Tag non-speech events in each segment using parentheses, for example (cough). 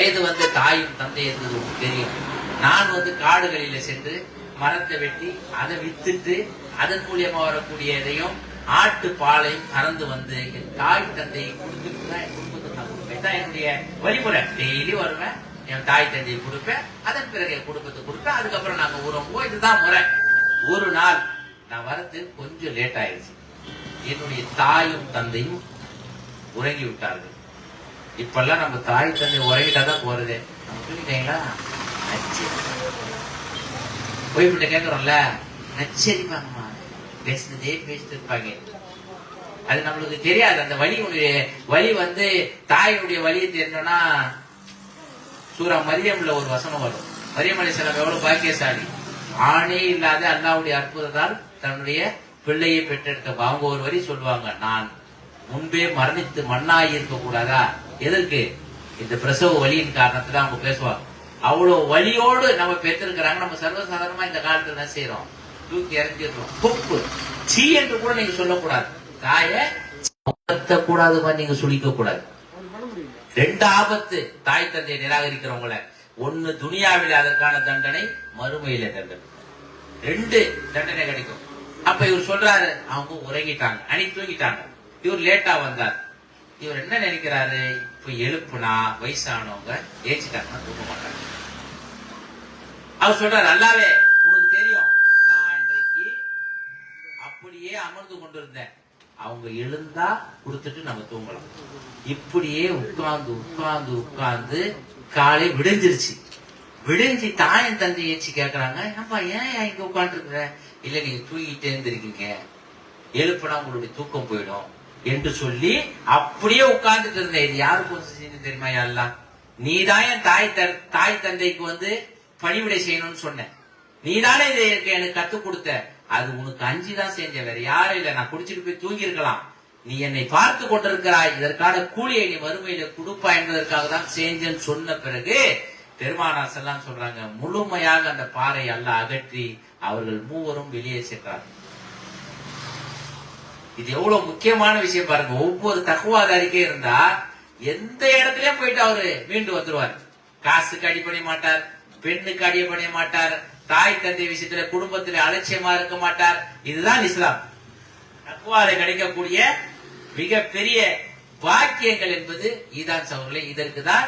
வயது வந்து தாயும் தந்தை என்பது உங்களுக்கு தெரியும். நான் வந்து காடுகளில சென்று மரத்தை வெட்டி அதை வித்துட்டு அதன் மூலியமா வரக்கூடிய இதையும் ஆட்டு பாலையும் கறந்து வந்து என் தாய் தந்தையை கொடுத்துட்டு தான் என் நான் கொடுப்பேன். என்னுடைய வழிமுறை. டெய்லி வருவேன் என் தாய் தந்தையை கொடுப்பேன் அதன் பிறகு என் குடும்பத்தை கொடுப்பேன். அதுக்கப்புறம் நாங்க ஊரம் இதுதான் முறை. ஒரு நாள் நான் வரது கொஞ்சம் லேட் ஆயிடுச்சு. என்னுடைய தாயும் தந்தையும் உறங்கி விட்டார்கள் இப்பெல்லாம் நம்ம தாய் தந்தை உறங்கிட்டாதான் போறது. நம்ம தூங்கிட்டீங்களா நச்சரி கேட்கறோம்ல நச்சரிப்பாங்கம்மா பேசுனதே பேசிட்டு இருப்பாங்க அது நம்மளுக்கு தெரியாது. அந்த வலியுடைய வலி வந்து தாயினுடைய வலி தெரிஞ்சோம்னா சூரா மரியம்ல ஒரு வசனம் வரும். மரியம் அலிசலாம் எவ்வளவு பாக்கியசாலி. ஆணே இல்லாத அல்லாவுடைய அற்புதத்தால் தன்னுடைய பிள்ளையை பெற்றெடுத்த அவங்க ஒரு வரி சொல்லுவாங்க நான் முன்பே மரணித்து மண்ணாய் இருக்க கூடாதா எதற்கு? இந்த பிரசவ வலியின் காரணத்துல அவங்க பேசுவாங்க. அவ்வளவு வலியோடு நம்ம பெற்றிருக்கிறாங்க. நம்ம சர்வசாதாரணமா இந்த காலத்துல என்ன செய்யறோம் தூக்கி இறங்கிடுறோம் குப்பு சீ என்று கூட நீங்க சொல்லக்கூடாது. தாய கூடாது நீங்க சுழிக்க கூடாது ரெண்டு ஆபத்து. தாய் தந்தையை நிராகரிக்கிறவங்கள. ஒண்ணு துனியாவில் அதற்கான தண்டனை மறுமையில தண்டனை. ரெண்டு தண்டனை கிடைக்கும். அப்ப இவர் சொல்றாரு அவங்க உறங்கிட்டாங்க. அணி தூங்கிட்டாங்க. இவர் லேட்டா வந்தார். இவர் என்ன நினைக்கிறாரு? இப்ப எழுப்புனா வயசானவங்க ஏச்சிட்டாங்கன்னா தூக்க மாட்டாங்க. அவர் சொல்றாரு நல்லாவே உனக்கு தெரியும் நான் அன்றைக்கு அப்படியே அமர்ந்து கொண்டிருந்தேன். அவங்க எழுந்தா கொடுத்துட்டு நம்ம தூங்கலாம். இப்படியே உட்கார்ந்து உட்கார்ந்து உட்கார்ந்து காலை விடிஞ்சிருச்சு. விடிஞ்சு தாயும் தந்தை ஏச்சி கேட்கறாங்க ஏன்பா ஏன் இங்க உட்காந்துருக்குற இல்ல நீங்க தூங்கிட்டே இருந்திருக்கீங்க. எழுப்புனா உங்களுடைய தூக்கம் போயிடும். என்று சொல்லி அப்படியே உட்கார்ந்துட்டு இருந்தேன். இது யாருக்கு வந்து செஞ்சு தெரியுமா நீ நீதான் என் தாய் த- தாய் தந்தைக்கு வந்து பணிவிடை செய்யணும்னு சொன்னேன். நீதானே இதை எனக்கு எனக்கு கத்து கொடுத்த. அது உனக்கு அஞ்சு தான் செஞ்ச வேற யாரும் இல்லை. நான் குடிச்சிட்டு போய் தூங்கி இருக்கலாம் நீ என்னை பார்த்து கொண்டிருக்கிறாய். இதற்கான கூலியை நீ வறுமையில கொடுப்பா என்பதற்காக தான் செஞ்சேன்னு சொன்ன பிறகு பெருமானார் செல்லாம் சொல்றாங்க முழுமையாக அந்த பாறை அல்ல அகற்றி அவர்கள் மூவரும் வெளியே சென்றார்கள். இது எவ்வளவு முக்கியமான விஷயம் பாருங்க. ஒவ்வொரு தகுவாதாரிக்கே இருந்தா எந்த இடத்துலயும் போயிட்டு அவரு மீண்டு வந்துருவார். காசுக்கு அடிப்படைய மாட்டார் பெண்ணுக்கு அடிப்படைய மாட்டார் தாய் தந்தை விஷயத்துல குடும்பத்துல அலட்சியமா இருக்க மாட்டார். இதுதான் இஸ்லாம். தக்குவால கிடைக்கக்கூடிய மிகப்பெரிய பாக்கியங்கள் என்பது ஈதான் சவர்களே இதற்கு தான்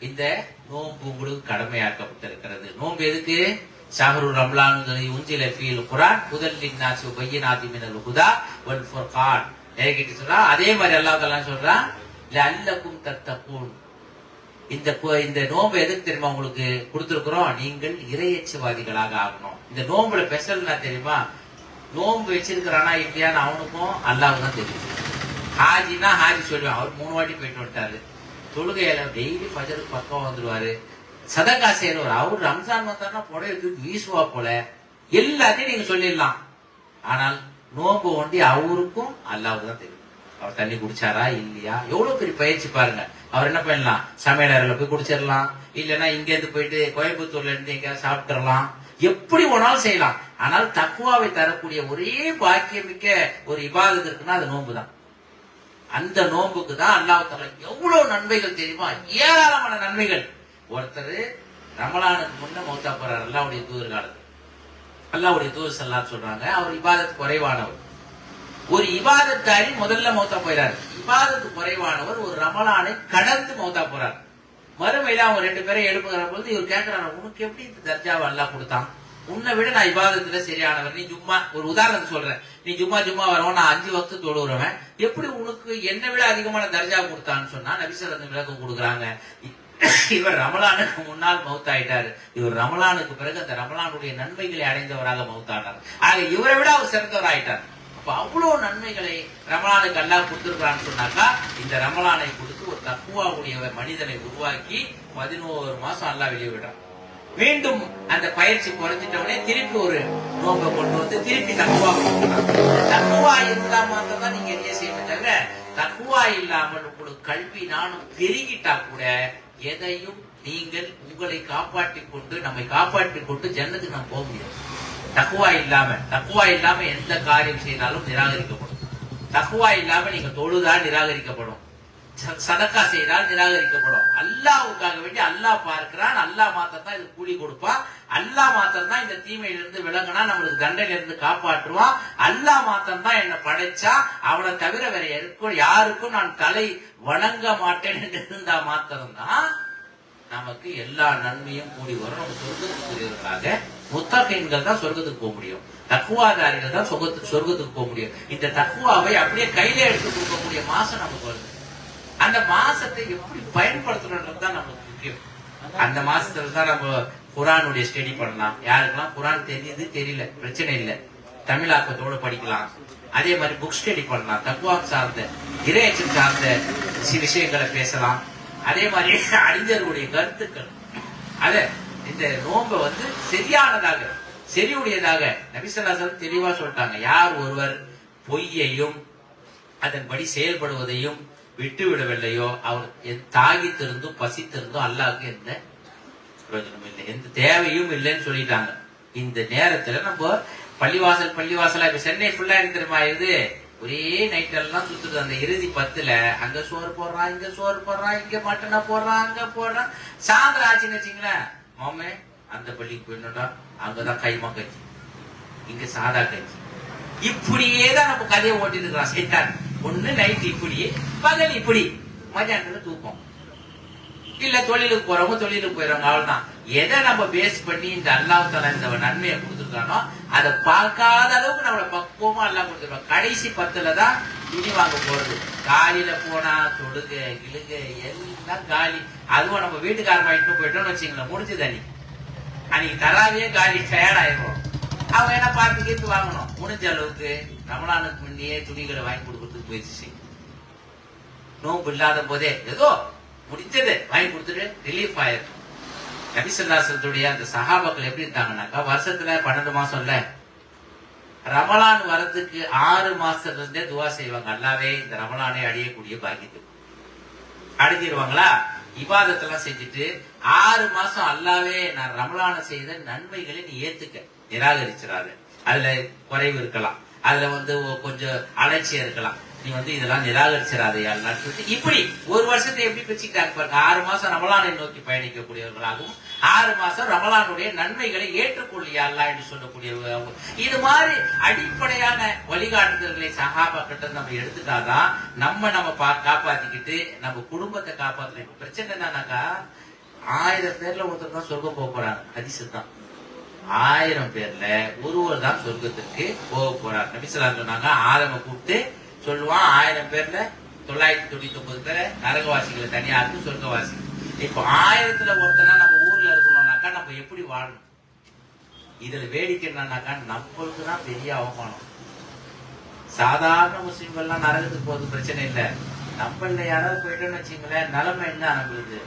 இந்த நோன்பு உங்களுக்கு கடமையாக்கப்பட்டிருக்கிறது. நோன்பு எதுக்கு? ஷஹரு ரம்லான் உஞ்சில ஃபீல் குரான் முதல் நாசு பையனாதி மினல் ஹுதா வல் ஃபுர்கான். ஏகிட்டு சொல்றா? அதே மாதிரி அல்லாஹ் தஆலா சொல்றான் லல்லக்கும் தத்தகூன். இந்த இந்த நோன்பு எதுக்கு தெரியுமா உங்களுக்கு கொடுத்துருக்குறோம்? நீங்கள் இறையச்சவாதிகளாக ஆகணும். இந்த நோன்புல பெஷல்னா தெரியுமா? நோன்பு வச்சிருக்கிறானா இல்லையான்னு அவனுக்கும் அல்லாஹ் தான் தெரியும். ஹாஜினா ஹாஜி சொல்லுவான். அவர் மூணு வாட்டி போயிட்டு வந்துட்டாரு. தொழுகையில டெய்லி பஜருக்கு பக்கம் வந்துருவாரு. சதக்கா செய்யறவர் அவர் ரம்ஜான் வந்தார்னா புடவைக்கு வீசுவா போல. எல்லாத்தையும் நீங்க சொல்லிடலாம். ஆனால் நோம்பு ஒண்டி அவருக்கும் அல்லாஹ் தான் தெரியும். அவர் தண்ணி குடிச்சாரா இல்லையா? எவ்வளவு பெரிய பயிற்சி பாருங்க. அவர் என்ன பண்ணலாம்? சமையல் அறையில போய் குடிச்சிடலாம். இல்லைன்னா இங்க இருந்து போயிட்டு கோயம்புத்தூர்ல இருந்து எங்க சாப்பிட்டுறலாம் எப்படி வேணாலும் செய்யலாம். ஆனால் தக்குவாவை தரக்கூடிய ஒரே பாக்கியமிக்க ஒரு இபாதத்து இருக்குன்னா அது நோன்பு தான். அந்த நோன்புக்கு தான் அல்லாஹ் தஆலா எவ்வளவு நன்மைகள் தெரியுமா? ஏராளமான நன்மைகள். ஒருத்தர் ரமலானுக்கு முன்ன மௌத்தா போறார் அல்லாவுடைய தூதர் காலத்துல. அல்லாவுடைய தூதர் சல்லாத் சொல்றாங்க அவர் இபாதத் குறைவானவர். ஒரு இபாதத்தாரி முதல்ல மௌத்தா போயிறாரு. இபாதத்து குறைவானவர் ஒரு ரமலானை கடந்து மௌத்தா போறார். மறுமையில அவங்க ரெண்டு பேரும் எழுப்புகிற பொழுது இவர் கேட்கிறாரு உனக்கு எப்படி இந்த தர்ஜாவை அல்லா கொடுத்தான்? உன்னை விட நான் இபாதத்துல சரியானவர். நீ ஜும்மா ஒரு உதாரணத்துக்கு சொல்றேன். நீ ஜும்மா ஜும்மா வரவன் நான் அஞ்சு வக்து தொழுகிறவன் எப்படி உனக்கு என்னை விட அதிகமான தர்ஜா கொடுத்தான்னு சொன்னா நபிசரத்து விளக்கம் கொடுக்குறாங்க. இவர் ரமலானுக்கு முன்னால் மௌத்தாயிட்டாரு. இவர் ரமலானுக்கு பிறகு அந்த ரமலானுடைய நன்மைகளை அடைந்தவராக மௌத்தானார். ஆக இவரை விட அவர் சிறந்தவர் ஆயிட்டார் அப்ப அவ்வளவு நன்மைகளை ரமலானுக்கு அல்லா கொடுத்துருக்கான்னு சொன்னாக்கா இந்த ரமலானை கொடுத்து ஒரு தக்குவாவுடைய மனிதனை உருவாக்கி பதினோரு மாசம் அல்லா வெளியே விடுறான். மீண்டும் அந்த பயிற்சி குறைஞ்சிட்டவனே திருப்பி ஒரு நோம்பை கொண்டு வந்து திருப்பி தக்குவா தக்குவா இருந்தா மாத்திரம் தான் நீங்க என்ன செய்யணும் தவிர தக்குவா இல்லாமல் உங்களுக்கு கல்வி நானும் பெருகிட்டா கூட எதையும் நீங்கள் உங்களை காப்பாற்றிக் கொண்டு நம்மை காப்பாற்றிக் கொண்டு ஜன்னத்துக்கு நாம் போக முடியாது. தக்குவா இல்லாம தக்குவா இல்லாம எந்த காரியம் செய்தாலும் நிராகரிக்கப்படும். தக்குவா இல்லாம நீங்க தொழுதா நிராகரிக்கப்படும். சதக்கா செய்தால் நிராகரிக்கப்படும். அல்லாஹ்வுக்காக வேண்டி அல்லாஹ் பார்க்கிறான் அல்லாஹ் மாத்திரம் தான் இது கூலி கொடுப்பான். அல்லாஹ் மாத்திரம் தான் இந்த தீமையிலிருந்து விலகினா நம்மளுக்கு தண்டனையிலிருந்து காப்பாற்றுவான். அல்லாஹ் மாத்திரம் தான் என்னை படைச்சா அவனை தவிர வேற யாருக்கும் யாருக்கும் நான் தலை வணங்க மாட்டேன் என்று இருந்தா மாத்திரம்தான் நமக்கு எல்லா நன்மையும் கூடி வரும். நம்ம சொர்க்கத்துக்குரியவர்களாக முத்தகைன்கள் தான் சொர்க்கத்துக்கு போக முடியும். தக்குவாதாரிகள் தான் சொர்க்கத்துக்கு சொர்க்கத்துக்கு போக முடியும். இந்த தக்குவாவை அப்படியே கையில எடுத்து கொடுக்கக்கூடிய மாசம் நமக்கு வருது. அந்த மாசத்தை எப்படி பயன்படுத்தணுன்றது தான் நமக்கு முக்கியம். அந்த மாசத்துல தான் நம்ம குரானுடைய ஸ்டடி பண்ணலாம். யாருக்கெல்லாம் குரான் தெரியுது தெரியல. பிரச்சனை இல்லை. தமிழாக்கத்தோட படிக்கலாம். அதே மாதிரி புக் ஸ்டடி பண்ணலாம். தக்குவா சார்ந்த இறையச்சம் சார்ந்த சில விஷயங்களை பேசலாம். அதே மாதிரி (laughs) அறிஞர்களுடைய கருத்துக்கள். அத இந்த நோன்பை வந்து சரியானதாக சரியுடையதாக நபிசல்லாசன் தெளிவா சொல்லிட்டாங்க. யார் ஒருவர் பொய்யையும் அதன்படி செயல்படுவதையும் விட்டு விடவில்லையோ அவர் தாகித்திருந்தும் பசித்திருந்தும் அல்லாவுக்கு எந்த பிரயோஜனம் இல்லை. எந்த தேவையும் இல்லைன்னு சொல்லிட்டாங்க. இந்த நேரத்துல நம்ம பள்ளிவாசல் பள்ளிவாசலா இப்ப சென்னை ஃபுல்லா இருக்கிற இது. ஒரே நைட்டெல்லாம் சுத்துட்டு அந்த இறுதி பத்துல அங்க சோறு போடுறான் இங்க சோறு போடுறான் இங்க மட்டனா போடுறான் அங்க போடுறான் சாயந்தரம் ஆச்சுன்னு வச்சுங்களேன். மாமே அந்த பள்ளிக்கு போயிடணும்டா. அங்கதான் கைமா கட்சி இங்க சாதா கட்சி இப்படியே தான் நம்ம கதையை ஓட்டிட்டு இருக்கிறான். சைத்தான். ஒண்ணு நைட் இப்படி பகல் இப்படி. மத்தியானத்துல தூக்கம். இல்ல தொழிலுக்கு போறவங்க தொழிலுக்கு போயிடுவாங்க அவ்வளவுதான். எதை நம்ம பேஸ் பண்ணி இந்த அல்லாஹ் இந்த நன்மையை கொடுத்துருக்கானோ அதை பார்க்காத அளவுக்கு நம்மளை பக்குவமா எல்லாம் கொடுத்துருக்கோம் கடைசி பத்துல தான் துணி வாங்க போறது. காலில போனா தொடுக கிழுக எல்லாம் காலி. அதுவும் நம்ம வீட்டுக்காரமா இட்டு போயிட்டோம்னு வச்சுங்களேன் முடிஞ்சது அன்னைக்கு. அன்னைக்கு தராவே காலி டயர்ட் ஆயிரும் அவங்க என்ன பார்த்து கேட்டு வாங்கணும்? முடிஞ்ச அளவுக்கு ரமணானுக்கு முன்னே துணிகளை வாங்கி முயற்சி செய்யும் நோம்பு இல்லாத போதே ஏதோ முடிஞ்சது. வாங்கி கொடுத்துட்டு ரிலீஃப் ஆயிருக்கும் நபிசல்லாசத்துடைய அந்த சஹாபாக்கள் எப்படி இருந்தாங்கன்னாக்கா வருஷத்துல பன்னெண்டு மாசம் இல்ல. ரமலான் வரதுக்கு ஆறு மாசத்துல இருந்தே துவா செய்வாங்க. அல்லாவே இந்த ரமலானை அடையக்கூடிய பாக்கியத்துக்கு அடைஞ்சிருவாங்களா இபாதத்தெல்லாம் செஞ்சுட்டு ஆறு மாசம் அல்லாவே நான் ரமலான செய்த நன்மைகளை நீ ஏத்துக்க. நிராகரிச்சிடாத. அதுல குறைவு இருக்கலாம். அதுல வந்து கொஞ்சம் அலட்சியம் இருக்கலாம். நீ வந்து இதெல்லாம் நிராகரிச்சிடாதே சொல்லிட்டு இப்படி ஒரு வருஷத்தை எப்படி பிரிச்சுக்கிட்டாங்க பாருங்க. ஆறு மாசம் ரமலானை நோக்கி பயணிக்கக்கூடியவர்களாகவும் ஆறு மாசம் ரமலானுடைய நன்மைகளை ஏற்றுக்கொள்ளியா என்று சொல்லக்கூடியவங்க இது மாதிரி அடிப்படையான வழிகாட்டுதல்களை சகாபா கிட்ட நம்ம எடுத்துட்டாதான் நம்ம நம்ம பா- காப்பாத்திக்கிட்டு நம்ம குடும்பத்தை காப்பாத்தலாம் இப்ப பிரச்சனை என்னன்னாக்கா ஆயிரம் பேர்ல ஒருத்தர் தான் சொர்க்கம் போக போறாங்க. ஹதீஸ் தான். ஆயிரம் பேர்ல ஒருவர் தான் சொர்க்கத்திற்கு போக போறார். நபிசலா சொன்னாங்க ஆதம கூப்பிட்டு சொல்லுவான் ஆயிரம் பேர்ல தொள்ளாயிரத்தி தொண்ணூத்தி ஒன்பது பேரை நரகவாசிகளை தனியா இருக்கு சொர்க்கவாசி. இப்போ ஆயிரத்துல ஒருத்தனா நம்ம ஊர்ல இருக்கணும்னாக்கா நம்ம எப்படி வாழணும்? இதுல வேடிக்கை என்னன்னாக்கா நம்மளுக்கு தான் பெரிய அவமானம். சாதாரண முஸ்லீம்கள்லாம் நரகத்துக்கு போகிறது பிரச்சனை இல்லை. நம்மள யாராவது போயிட்டோம்னு வச்சுங்களேன் நிலைமை என்ன நம்மளுக்கு?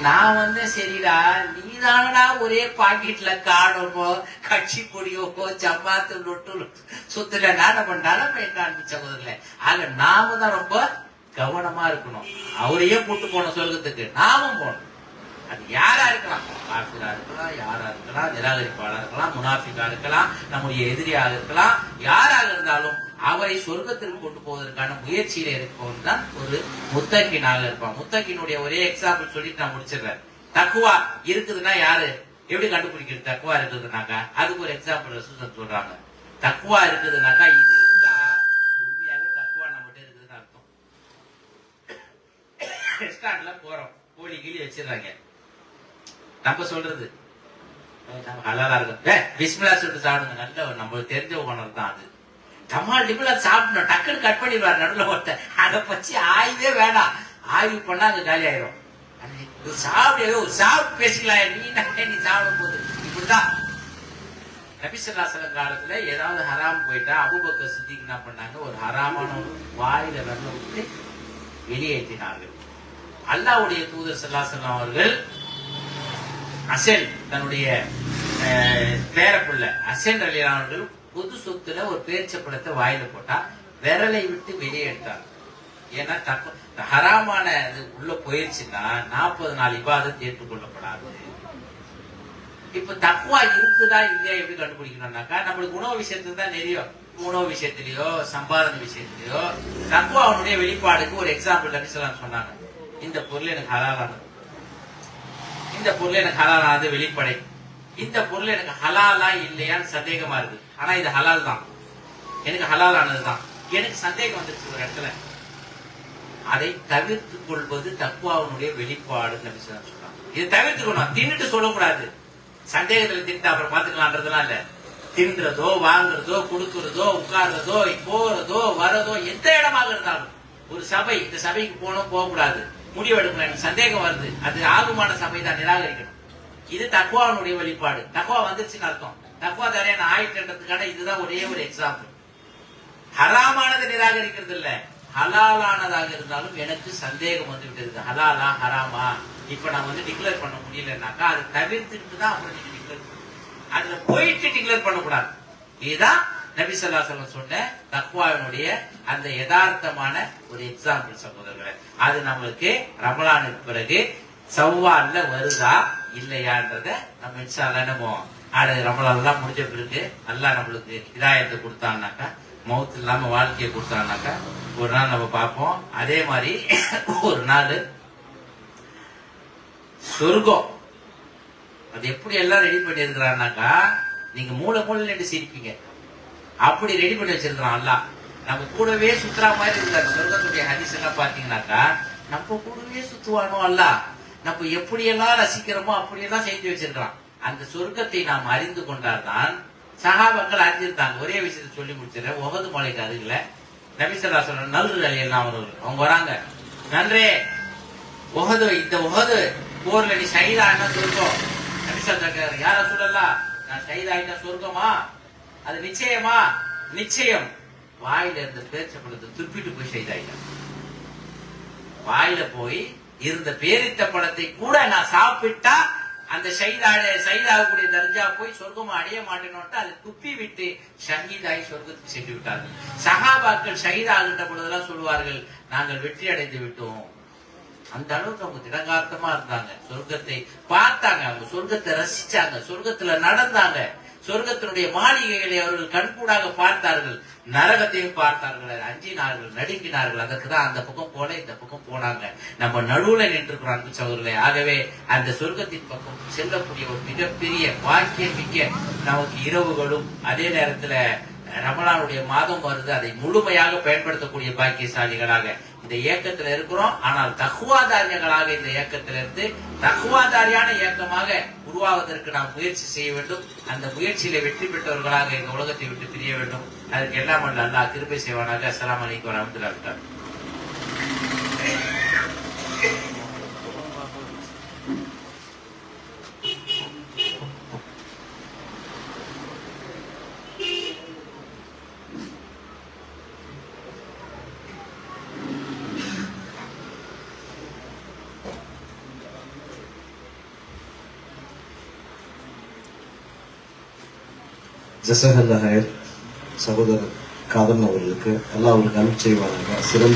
நான் வந்து சரிடா நீ தானடா ஒரே பாக்கெட்ல காடமோ கட்சி கொடியோ ஜமாத்து நொட்டு சுத்துல நம்ம நிலைமை என்ன சகோதரில் ஆக நாம தான் ரொம்ப கவனமா இருக்கணும். அவரையே கூட்டு போன சொர்க்கத்துக்கு நாமும் போனோம் அது யாரா இருக்கலாம்? காஃபிரா இருக்கலாம் யாரா இருக்கலாம் நிராகரிப்பாளா இருக்கலாம் முனாஃபிகா இருக்கலாம் நம்முடைய எதிரியாக இருக்கலாம் யாராக இருந்தாலும் அவரை சொர்க்கத்திற்கு கொண்டு போவதற்கான முயற்சியில இருப்பவன் தான் ஒரு முத்தக்கினாக இருப்பான். முத்தக்கினுடைய ஒரே எக்ஸாம்பிள் சொல்லிட்டு நான் முடிச்சிடுறேன். தக்குவா இருக்குதுன்னா யாரு? எப்படி கண்டுபிடிக்கிறது? தக்குவா இருக்குதுனாக்கா அதுக்கு ஒரு எக்ஸாம்பிள் ரசூசன் சொல்றாங்க. தக்குவா இருக்குதுனாக்கா இது உண்மையாவே தக்குவா நம்மகிட்ட இருக்குதுன்னு அர்த்தம். (coughs) ரெஸ்டாரண்ட்ல போறோம். கோழி கிளி வச்சிடுறாங்க. நம்ம சொல்றது. ஏய், இருக்கும். ஏ பிஸ்மிலா சொல்லிட்டு சாப்பிடுங்க. நல்ல நம்மளுக்கு தெரிஞ்ச உணவு தான் அது. டமால் டிபிள் அது சாப்பிடணும். டக்குன்னு கட் பண்ணிடுவார். நடுவில் ஒருத்தன். அதை பத்தி ஆய்வே வேணாம். ஆய்வு பண்ணா அது காலி ஆயிரும். சாப்பிடு சாப்பிட்டு பேசிக்கலாம். நீ என்ன நீ சாப்பிடும் போது. இப்படிதான் நபிசல்லாசலம் காலத்துல ஏதாவது ஹராம் போயிட்டா அபுபக்க சித்திக்கு என்ன பண்ணாங்க? ஒரு ஹராமான வாயில வெள்ள விட்டு வெளியேற்றினார்கள். அல்லாஹ்வுடைய தூதர் ஸல்லல்லாஹு அவர்கள் அசேல் தன்னுடைய அஹ், பேரப்புள்ள அசன் அலி அவர்கள் பொது சொத்துல ஒரு பேரிச்சப்பழத்தை வாயில போட்டா விரலை விட்டு வெளியே எடுத்தார். ஏன்னா தப்பு ஹராமான இது உள்ள போயிருச்சுன்னா நாற்பது நாள் இபாதத் ஏற்றுக்கொள்ளப்படாது இப்ப தக்குவா இருக்குதா இல்லையா எப்படி கண்டுபிடிக்கணும்னாக்கா நம்மளுக்கு உணவு விஷயத்துல தான் தெரியும். உணவு விஷயத்திலயோ சம்பாதன விஷயத்திலயோ தக்குவா அவனுடைய வெளிப்பாடுக்கு ஒரு எக்ஸாம்பிள் நபி சொன்னாங்க. இந்த பொருள் எனக்கு ஹலாலானது. இந்த பொருள் எனக்கு ஹலாலானது வெளிப்படை. இந்த பொருள் எனக்கு ஹலாலா இல்லையான்னு சந்தேகமா இருக்கு. ஆனா இது ஹலால் தான். எனக்கு ஹலாலானது தான். எனக்கு சந்தேகம் வந்துருச்சு ஒரு இடத்துல. அதை தவிர்த்து கொள்வது தக்குவாவுடைய வெளிப்பாடு நபி ஸல்லல்லாஹு இதை தவிர்த்துக்கணும். தின்னுட்டு சொல்லக்கூடாது. சந்தேகத்துல தின்ட்டு அப்புறம் பாத்துக்கலாம்ன்றதுலாம் இல்ல. தின்றதோ வாங்குறதோ கொடுக்கறதோ உட்கார்றதோ போறதோ வரதோ எந்த இடமாக இருந்தாலும். ஒரு சபை இந்த சபைக்கு போகணும் போகக்கூடாது. கூடாது முடிவெடுக்கணும் எனக்கு சந்தேகம் வருது. அது ஆகுமான சபை தான் நிராகரிக்கணும். இது தக்குவானுடைய வெளிப்பாடு. தக்குவா வந்துருச்சுன்னு அர்த்தம். தக்குவா தானே ஆயிட்டுன்றதுக்கான இதுதான் ஒரே ஒரு எக்ஸாம்பிள் ஹராமானது நிராகரிக்கிறது இல்ல. ஹலாலானதாக இருந்தாலும் எனக்கு சந்தேகம் வந்து விட்டது ஹலாலா ஹராமா? இப்ப நான் வந்து டிக்ளேர் பண்ண முடியலன்னாக்கா அதை தவிர்த்துட்டு தான் அப்புறம் நீங்க டிக்ளேர் பண்ணணும். அதுல போயிட்டு டிக்ளேர் பண்ணக்கூடாது. இதுதான் நபி ஸல்லல்லாஹு அலைஹி சொன்ன தக்வாவினுடைய அந்த யதார்த்தமான ஒரு எக்ஸாம்பிள் சகோதரர்களே அது நம்மளுக்கு ரமலானுக்கு பிறகு சவ்வால்ல வருதா இல்லையான்றத நம்ம இன்ஷா அல்லாஹ் நம்ம ரமலான்லாம் முடிஞ்ச பிறகு நல்லா நம்மளுக்கு இதாயத்தை கொடுத்தான்னாக்கா மவுத் இல்லாம வாழ்க்கையை கொடுத்தான்னாக்கா ஒரு நாள் நம்ம பார்ப்போம். அதே மாதிரி (coughs) ஒரு நாள் சொர்க்கம். அது எப்படி எல்லாம் ரெடி பண்ணியிருக்கிறான்னாக்கா நீங்க மூளை மூளை நின்று சிரிப்பீங்க. அப்படி ரெடி பண்ணி வச்சிருக்கிறான் அல்லாஹ். நம்ம கூடவே சுத்துற மாதிரி இருக்காரு சொர்க்கத்துடைய ஹதீஸ் எல்லாம் பாத்தீங்கன்னாக்கா நம்ம கூடவே சுத்துவானோ அல்ல நம்ம எப்படியெல்லாம் ரசிக்கிறோமோ அப்படியெல்லாம் செஞ்சு வச்சிருக்கிறான். அந்த சொர்க்கத்தை நாம் அறிந்து கொண்டால்தான் சகாபங்கள் அறிஞ்சிருந்தாங்க. ஒரே விஷயத்தை சொல்லி முடிச்சிடறேன். உகது மலைக்கு அருகில நபிசல்லா சொல்ற நல்லு அலி எல்லாம் அவர்கள். அவங்க வராங்க. நன்றே. உகது இந்த உகது போர்ல நீ சைதான்னா சொர்க்கம்? நபிசல்லா கேட்கிறாரு யார சொல்லலாம் நான் சைதாயிட்டா சொர்க்கமா? அது நிச்சயமா? நிச்சயம். வாயில இருந்த பேச்சப்படத்தை துப்பிட்டு போய் செய்தாயிட்டான் வாயில போய் இருந்த பேரித்த பழத்தை கூட நான் சாப்பிட்டா அந்த சைதாட சைதாகக்கூடிய தர்ஜா போய் சொர்க்கம் அடைய மாட்டேனோட்டு அதை துப்பி விட்டு ஷஹீதாகி சொர்க்கத்துக்கு சென்று விட்டார்கள். சகாபாக்கள் ஷஹீதாகின்ற பொழுதெல்லாம் சொல்லுவார்கள் நாங்கள் வெற்றி அடைந்து விட்டோம். அந்த அளவுக்கு அவங்க திடகார்த்தமா இருந்தாங்க. சொர்க்கத்தை பார்த்தாங்க அவங்க சொர்க்கத்தை ரசிச்சாங்க சொர்க்கத்துல நடந்தாங்க. சொர்க்கத்தினுடைய மாளிகைகளை அவர்கள் கண்கூடாக பார்த்தார்கள். நரகத்தையும் பார்த்தார்கள். அஞ்சினார்கள் நடுங்கினார்கள். அதற்கு தான் அந்த பக்கம் போல இந்த பக்கம் போனாங்க. நம்ம நடுவுல நின்றுக்கிறோம் அன்பு சகோதரர்களே. ஆகவே அந்த சொர்க்கத்தின் பக்கம் செல்லக்கூடிய ஒரு மிகப்பெரிய பாக்கியம் மிக்க நமக்கு இரவுகளும் அதே நேரத்துல ரமலானுடைய மாதம் வருது. அதை முழுமையாக பயன்படுத்தக்கூடிய பாக்கியசாலிகளாக இந்த இயக்கத்தில் இருக்கிறோம். ஆனால் தகுவாதாரியங்களாக இந்த இயக்கத்தில் இருந்து தகுவாதாரியான இயக்கமாக உருவாவதற்கு நாம் முயற்சி செய்ய வேண்டும். அந்த முயற்சியில வெற்றி பெற்றவர்களாக இந்த உலகத்தை விட்டு பிரிய வேண்டும். அதற்கு எல்லாம் அல்ல அல்லாஹ் கிருபை செய்வானாக. அஸ்ஸலாமு அலைக்கும் வரஹ்மத்துல்லாஹி ஜசகல்ல ஹயர் சகோதரர் காதன் அவர்களுக்கு எல்லாம் அவருக்கு அனுப்பி செய்வாங்க சிறந்த